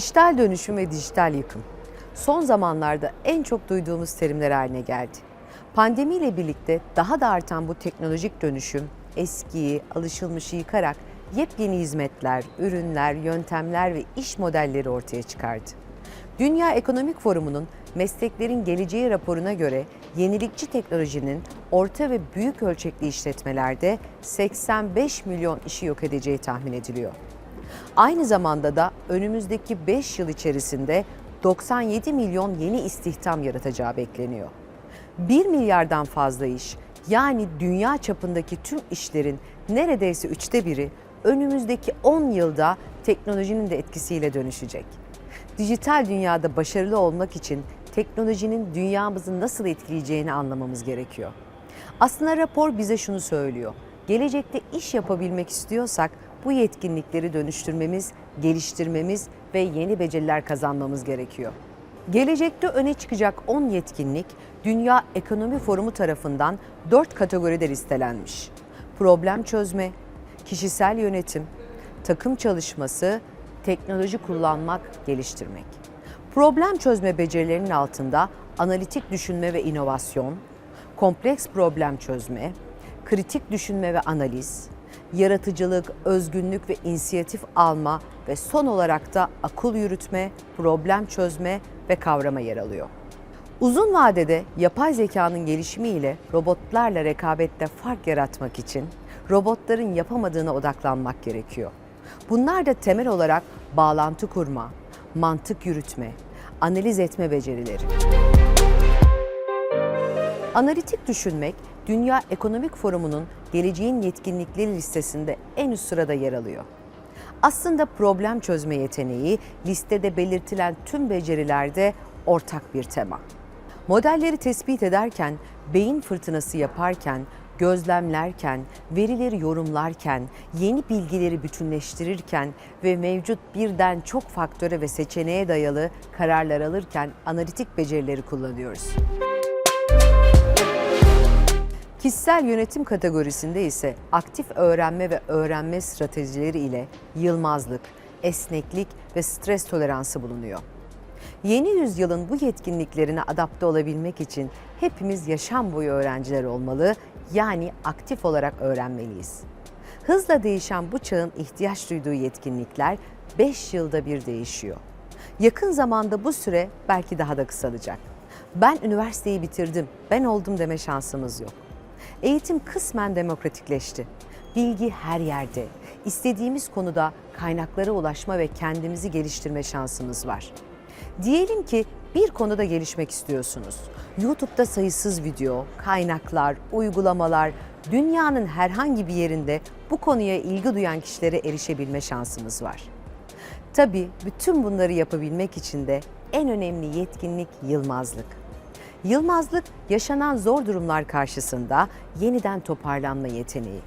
Dijital dönüşüm ve dijital yıkım. Son zamanlarda en çok duyduğumuz terimler haline geldi. Pandemiyle birlikte daha da artan bu teknolojik dönüşüm eskiyi, alışılmışı yıkarak yepyeni hizmetler, ürünler, yöntemler ve iş modelleri ortaya çıkardı. Dünya Ekonomik Forumu'nun Mesleklerin Geleceği raporuna göre yenilikçi teknolojinin orta ve büyük ölçekli işletmelerde 85 milyon işi yok edeceği tahmin ediliyor. Aynı zamanda da önümüzdeki 5 yıl içerisinde 97 milyon yeni istihdam yaratacağı bekleniyor. 1 milyardan fazla iş yani dünya çapındaki tüm işlerin neredeyse üçte biri önümüzdeki 10 yılda teknolojinin de etkisiyle dönüşecek. Dijital dünyada başarılı olmak için teknolojinin dünyamızı nasıl etkileyeceğini anlamamız gerekiyor. Aslında rapor bize şunu söylüyor. Gelecekte iş yapabilmek istiyorsak bu yetkinlikleri dönüştürmemiz, geliştirmemiz ve yeni beceriler kazanmamız gerekiyor. Gelecekte öne çıkacak 10 yetkinlik Dünya Ekonomi Forumu tarafından 4 kategoride listelenmiş. Problem çözme, kişisel yönetim, takım çalışması, teknoloji kullanmak, geliştirmek. Problem çözme becerilerinin altında analitik düşünme ve inovasyon, kompleks problem çözme, kritik düşünme ve analiz, yaratıcılık, özgünlük ve inisiyatif alma ve son olarak da akıl yürütme, problem çözme ve kavrama yer alıyor. Uzun vadede yapay zekanın gelişimiyle robotlarla rekabette fark yaratmak için robotların yapamadığına odaklanmak gerekiyor. Bunlar da temel olarak bağlantı kurma, mantık yürütme, analiz etme becerileri. Analitik düşünmek, Dünya Ekonomik Forumu'nun geleceğin yetkinlikleri listesinde en üst sırada yer alıyor. Aslında problem çözme yeteneği listede belirtilen tüm becerilerde ortak bir tema. Modelleri tespit ederken, beyin fırtınası yaparken, gözlemlerken, verileri yorumlarken, yeni bilgileri bütünleştirirken ve mevcut birden çok faktöre ve seçeneğe dayalı kararlar alırken analitik becerileri kullanıyoruz. Kişisel yönetim kategorisinde ise aktif öğrenme ve öğrenme stratejileri ile yılmazlık, esneklik ve stres toleransı bulunuyor. Yeni yüzyılın bu yetkinliklerine adapte olabilmek için hepimiz yaşam boyu öğrenciler olmalı, yani aktif olarak öğrenmeliyiz. Hızla değişen bu çağın ihtiyaç duyduğu yetkinlikler 5 yılda bir değişiyor. Yakın zamanda bu süre belki daha da kısalacak. Ben üniversiteyi bitirdim, ben oldum deme şansımız yok. Eğitim kısmen demokratikleşti. Bilgi her yerde. İstediğimiz konuda kaynaklara ulaşma ve kendimizi geliştirme şansımız var. Diyelim ki bir konuda gelişmek istiyorsunuz. YouTube'da sayısız video, kaynaklar, uygulamalar, dünyanın herhangi bir yerinde bu konuya ilgi duyan kişilere erişebilme şansımız var. Tabii bütün bunları yapabilmek için de en önemli yetkinlik yılmazlık. Yılmazlık yaşanan zor durumlar karşısında yeniden toparlanma yeteneği.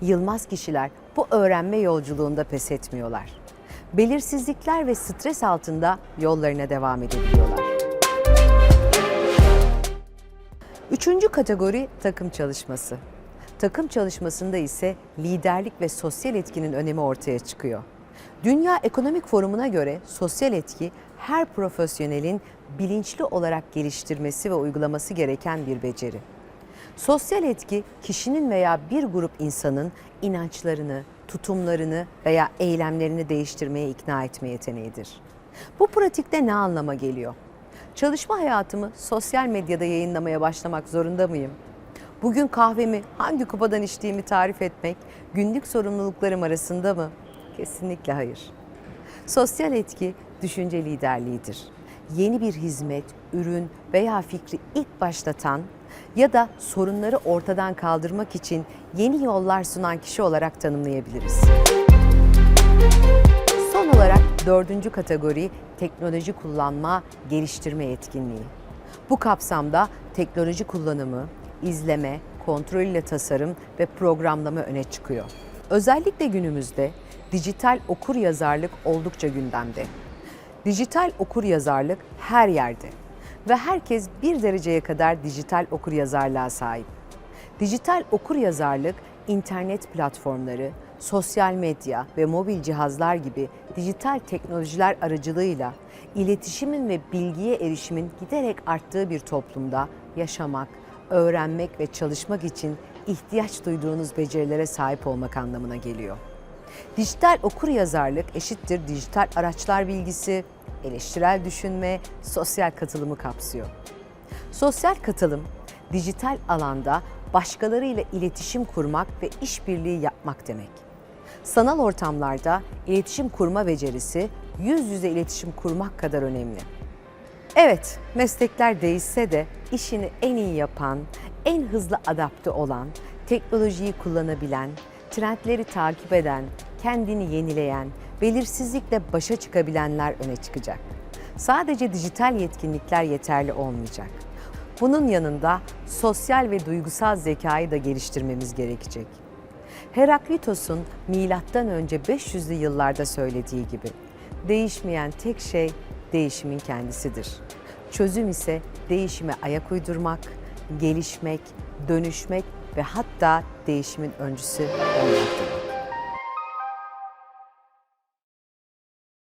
Yılmaz kişiler bu öğrenme yolculuğunda pes etmiyorlar. Belirsizlikler ve stres altında yollarına devam edebiliyorlar. Üçüncü kategori takım çalışması. Takım çalışmasında ise liderlik ve sosyal etkinin önemi ortaya çıkıyor. Dünya Ekonomik Forumu'na göre sosyal etki her profesyonelin bilinçli olarak geliştirmesi ve uygulaması gereken bir beceri. Sosyal etki kişinin veya bir grup insanın inançlarını, tutumlarını veya eylemlerini değiştirmeye ikna etme yeteneğidir. Bu pratikte ne anlama geliyor? Çalışma hayatımı sosyal medyada yayınlamaya başlamak zorunda mıyım? Bugün kahvemi hangi kupadan içtiğimi tarif etmek günlük sorumluluklarım arasında mı? Kesinlikle hayır. Sosyal etki düşünce liderliğidir. Yeni bir hizmet, ürün veya fikri ilk başlatan ya da sorunları ortadan kaldırmak için yeni yollar sunan kişi olarak tanımlayabiliriz. Son olarak dördüncü kategori teknoloji kullanma, geliştirme yetkinliği. Bu kapsamda teknoloji kullanımı, izleme, kontrol ile tasarım ve programlama öne çıkıyor. Özellikle günümüzde dijital okur yazarlık oldukça gündemde. Dijital okur yazarlık her yerde ve herkes bir dereceye kadar dijital okur yazarlığa sahip. Dijital okur yazarlık internet platformları, sosyal medya ve mobil cihazlar gibi dijital teknolojiler aracılığıyla iletişimin ve bilgiye erişimin giderek arttığı bir toplumda yaşamak, öğrenmek ve çalışmak için ihtiyaç duyduğunuz becerilere sahip olmak anlamına geliyor. Dijital okur yazarlık eşittir dijital araçlar bilgisi, eleştirel düşünme, sosyal katılımı kapsıyor. Sosyal katılım, dijital alanda başkalarıyla iletişim kurmak ve işbirliği yapmak demek. Sanal ortamlarda iletişim kurma becerisi yüz yüze iletişim kurmak kadar önemli. Evet, meslekler değişse de işini en iyi yapan, en hızlı adapte olan, teknolojiyi kullanabilen, trendleri takip eden, kendini yenileyen, belirsizlikle başa çıkabilenler öne çıkacak. Sadece dijital yetkinlikler yeterli olmayacak. Bunun yanında sosyal ve duygusal zekayı da geliştirmemiz gerekecek. Heraklitos'un milattan önce 500'lü yıllarda söylediği gibi değişmeyen tek şey değişimin kendisidir. Çözüm ise değişime ayak uydurmak, gelişmek, dönüşmek ve hatta değişimin öncüsü olmak.